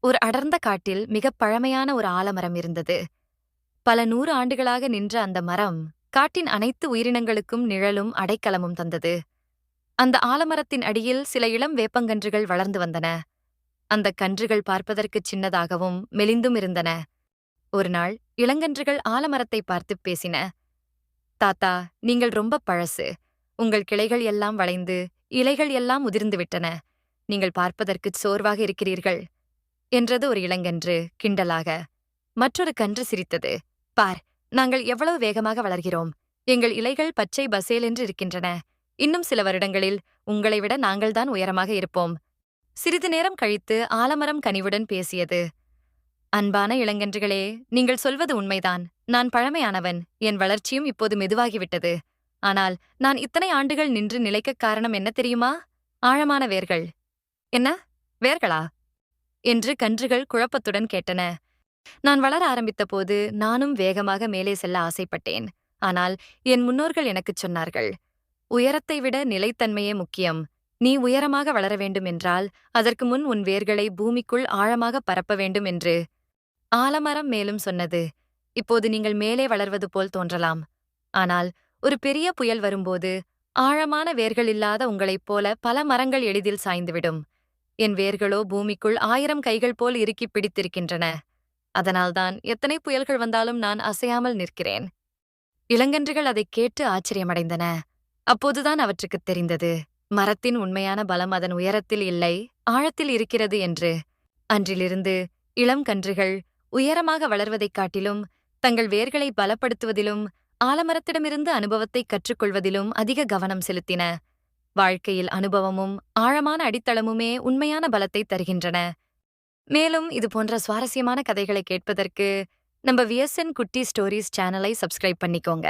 ஒரு அடர்ந்த காட்டில் மிகப் பழமையான ஒரு ஆலமரம் இருந்தது. பல நூறு ஆண்டுகளாக நின்ற அந்த மரம் காட்டின் அனைத்து உயிரினங்களுக்கும் நிழலும் அடைக்கலமும் தந்தது. அந்த ஆலமரத்தின் அடியில் சில இளம் வேப்பங்கன்றுகள் வளர்ந்து வந்தன. அந்த கன்றுகள் பார்ப்பதற்குச் சின்னதாகவும் மெலிந்தும் இருந்தன. ஒரு நாள் இளங்கன்றுகள் ஆலமரத்தை பார்த்துப் பேசின. தாத்தா நீங்கள் ரொம்ப பழசு. உங்கள் கிளைகள் எல்லாம் வளைந்து இலைகள் எல்லாம் உதிர்ந்து விட்டன. நீங்கள் பார்ப்பதற்குச் சோர்வாக இருக்கிறீர்கள். என்றது ஒரு இளங்கன்று கிண்டலாக. மற்றொரு கன்று சிரித்தது. பார் நாங்கள் எவ்வளவு வேகமாக வளர்கிறோம். எங்கள் இலைகள் பச்சை பசேல் என்று இருக்கின்றன. இன்னும் சில வருடங்களில் உங்களை விட நாங்கள்தான் உயரமாக இருப்போம். சிறிது நேரம் கழித்து ஆலமரம் கனிவுடன் பேசியது. அன்பான இளங்கன்றுகளே நீங்கள் சொல்வது உண்மைதான். நான் பழமையானவன். என் வளர்ச்சியும் இப்போது மெதுவாகிவிட்டது. ஆனால் நான் இத்தனை ஆண்டுகள் நின்று நிலைக்கக் காரணம் என்ன தெரியுமா? ஆழமான வேர்கள். என்ன? வேர்களா? என்று கன்றுகள் குழப்பத்துடன் கேட்டன. நான் வளர ஆரம்பித்தபோது நானும் வேகமாக மேலே செல்ல ஆசைப்பட்டேன். ஆனால் என் முன்னோர்கள் எனக்குச் சொன்னார்கள் உயரத்தை விட நிலைத்தன்மையே முக்கியம். நீ உயரமாக வளர வேண்டும் என்றால் அதற்கு முன் உன் வேர்களை பூமிக்குள் ஆழமாக பரப்ப வேண்டும் என்று ஆலமரம் மேலும் சொன்னது. இப்போது நீங்கள் மேலே வளர்வது போல் தோன்றலாம். ஆனால் ஒரு பெரிய புயல் வரும்போது ஆழமான வேர்கள் இல்லாத உங்களைப் போல பல மரங்கள் எளிதில் சாய்ந்துவிடும். என் வேர்களோ பூமிக்குள் ஆயிரம் கைகள் போல் இறுக்கிப் பிடித்திருக்கின்றன. அதனால்தான் எத்தனை புயல்கள் வந்தாலும் நான் அசையாமல் நிற்கிறேன். இளங்கன்றுகள் அதைக் கேட்டு ஆச்சரியமடைந்தன. அப்போதுதான் அவற்றுக்குத் தெரிந்தது. மரத்தின் உண்மையான பலம் அதன் உயரத்தில் இல்லை ஆழத்தில் இருக்கிறது என்று. அன்றிலிருந்து இளம் கன்றுகள் உயரமாக வளர்வதைக் காட்டிலும் தங்கள் வேர்களை பலப்படுத்துவதிலும் ஆலமரத்திடமிருந்து அனுபவத்தை கற்றுக்கொள்வதிலும் அதிக கவனம் செலுத்தின. வாழ்க்கையில் அனுபவமும் ஆழமான அடித்தளமுமே உண்மையான பலத்தை தருகின்றன. மேலும் இது போன்ற சுவாரஸ்யமான கதைகளை கேட்பதற்கு நம்ம விஎஸ்என் குட்டி ஸ்டோரிஸ் சேனலை சப்ஸ்கிரைப் பண்ணிக்கோங்க.